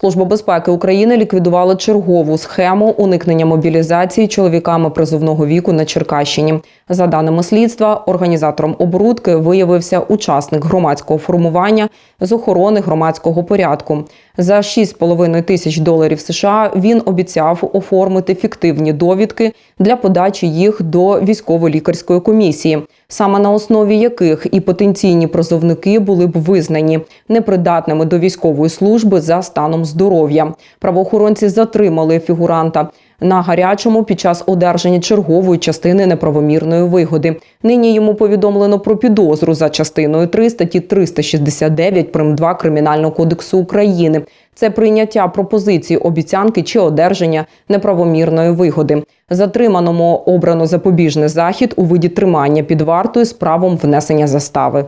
Служба безпеки України ліквідувала чергову схему уникнення мобілізації чоловіками призовного віку на Черкащині. За даними слідства, організатором оборудки виявився учасник громадського формування з охорони громадського порядку. За 6,5 тисяч доларів США він обіцяв оформити фіктивні довідки для подачі їх до військово-лікарської комісії, саме на основі яких і потенційні призовники були б визнані непридатними до військової служби за станом здоров'я. Правоохоронці затримали фігуранта на гарячому під час одержання чергової частини неправомірної вигоди. Нині йому повідомлено про підозру за частиною 3 статті 369 прим. 2 Кримінального кодексу України. Це прийняття пропозиції обіцянки чи одержання неправомірної вигоди. Затриманому обрано запобіжний захід у виді тримання під вартою з правом внесення застави.